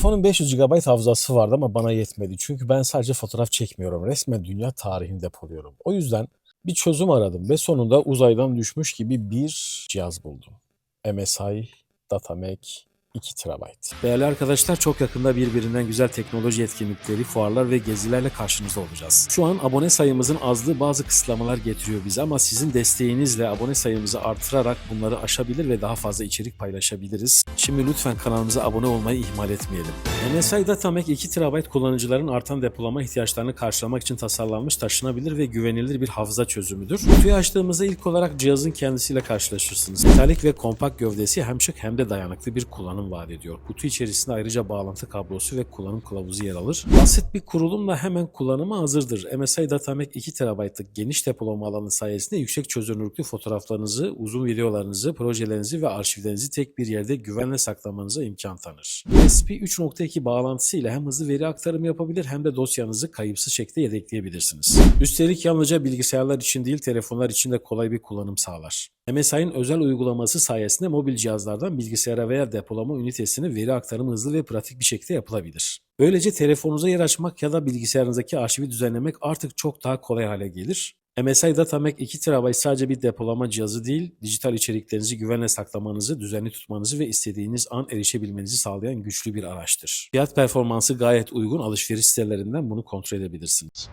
Telefonun 500 GB hafızası vardı ama bana yetmedi. Çünkü ben sadece fotoğraf çekmiyorum. Resmen dünya tarihini depoluyorum. O yüzden bir çözüm aradım ve sonunda uzaydan düşmüş gibi bir cihaz buldum. MSI Datamac 2 TB. Değerli arkadaşlar çok yakında birbirinden güzel teknoloji etkinlikleri, fuarlar ve gezilerle karşınızda olacağız. Şu an abone sayımızın azlığı bazı kısıtlamalar getiriyor bize ama sizin desteğinizle abone sayımızı artırarak bunları aşabilir ve daha fazla içerik paylaşabiliriz. Şimdi lütfen kanalımıza abone olmayı ihmal etmeyelim. MSI Datamac 2 TB kullanıcıların artan depolama ihtiyaçlarını karşılamak için tasarlanmış, taşınabilir ve güvenilir bir hafıza çözümüdür. Kutuyu açtığımızda ilk olarak cihazın kendisiyle karşılaşırsınız. Metalik ve kompakt gövdesi hem şık hem de dayanıklı bir kullanım vaat ediyor. Kutu içerisinde ayrıca bağlantı kablosu ve kullanım kılavuzu yer alır. Basit bir kurulumla hemen kullanıma hazırdır. MSI Datamac 2 TB'lık geniş depolama alanı sayesinde yüksek çözünürlüklü fotoğraflarınızı, uzun videolarınızı, projelerinizi ve arşivlerinizi tek bir yerde güvenle saklamanıza imkan tanır. USB 3.2 bağlantısı ile hem hızlı veri aktarımı yapabilir hem de dosyanızı kayıpsız şekilde yedekleyebilirsiniz. Üstelik yalnızca bilgisayarlar için değil telefonlar için de kolay bir kullanım sağlar. MSI'nin özel uygulaması sayesinde mobil cihazlardan bilgisayara veya depolama ünitesine veri aktarımı hızlı ve pratik bir şekilde yapılabilir. Böylece telefonunuza yer açmak ya da bilgisayarınızdaki arşivi düzenlemek artık çok daha kolay hale gelir. MSI Datamac 2 TB sadece bir depolama cihazı değil, dijital içeriklerinizi güvenle saklamanızı, düzenli tutmanızı ve istediğiniz an erişebilmenizi sağlayan güçlü bir araçtır. Fiyat performansı gayet uygun alışveriş sitelerinden bunu kontrol edebilirsiniz.